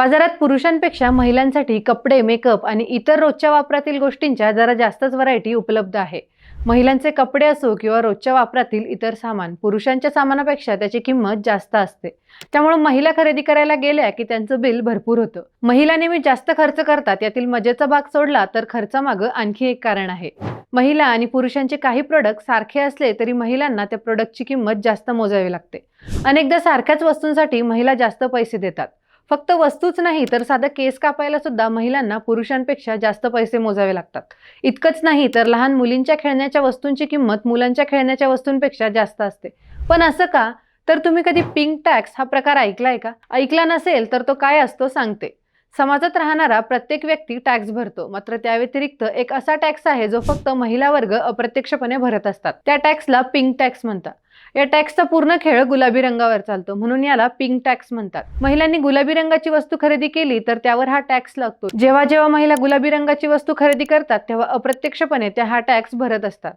बाजारात पुरुषांपेक्षा महिलांसाठी कपडे मेकअप आणि इतर रोजच्या वापरातील गोष्टींच्या जरा जास्तच व्हरायटी उपलब्ध आहे. महिलांचे कपडे असो किंवा रोजच्या वापरातील इतर सामान पुरुषांच्या सामानापेक्षा त्याची किंमत जास्त असते. त्यामुळे महिला खरेदी करायला गेल्या की त्यांचं बिल भरपूर होतं. महिला नेहमी जास्त खर्च करतात यातील मजेचा भाग सोडला तर खर्चामागं आणखी एक कारण आहे. महिला आणि पुरुषांचे काही प्रोडक्ट सारखे असले तरी महिलांना त्या प्रोडक्टची किंमत जास्त मोजावी लागते. अनेकदा सारख्याच वस्तूंसाठी महिला जास्त पैसे देतात. फक्त वस्तूच नाही तर साधं केस कापायला सुद्धा महिलांना पुरुषांपेक्षा जास्त पैसे मोजावे लागतात. इतकंच नाही तर लहान मुलींच्या खेळण्याच्या वस्तूंची किंमत मुलांच्या खेळण्याच्या वस्तूंपेक्षा जास्त असते. पण असं का? तर तुम्ही कधी पिंक टॅक्स हा प्रकार ऐकलाय का? ऐकला नसेल तर तो काय असतो सांगते. समाजात राहणारा प्रत्येक व्यक्ती टॅक्स भरतो मात्र त्या व्यतिरिक्त एक असा टॅक्स आहे जो फक्त महिला वर्ग अप्रत्यक्षपणे भरत असतात. त्या टॅक्सला पिंक टॅक्स म्हणतात. या टॅक्सचा पूर्ण खेळ गुलाबी रंगावर चालतो. म्हणून याला पिंक टॅक्स म्हणतात. महिलांनी गुलाबी रंगाची वस्तू खरेदी केली तर त्यावर हा टॅक्स लागतो. जेव्हा जेव्हा महिला गुलाबी रंगाची वस्तू खरेदी करतात तेव्हा अप्रत्यक्षपणे त्या हा टॅक्स भरत असतात.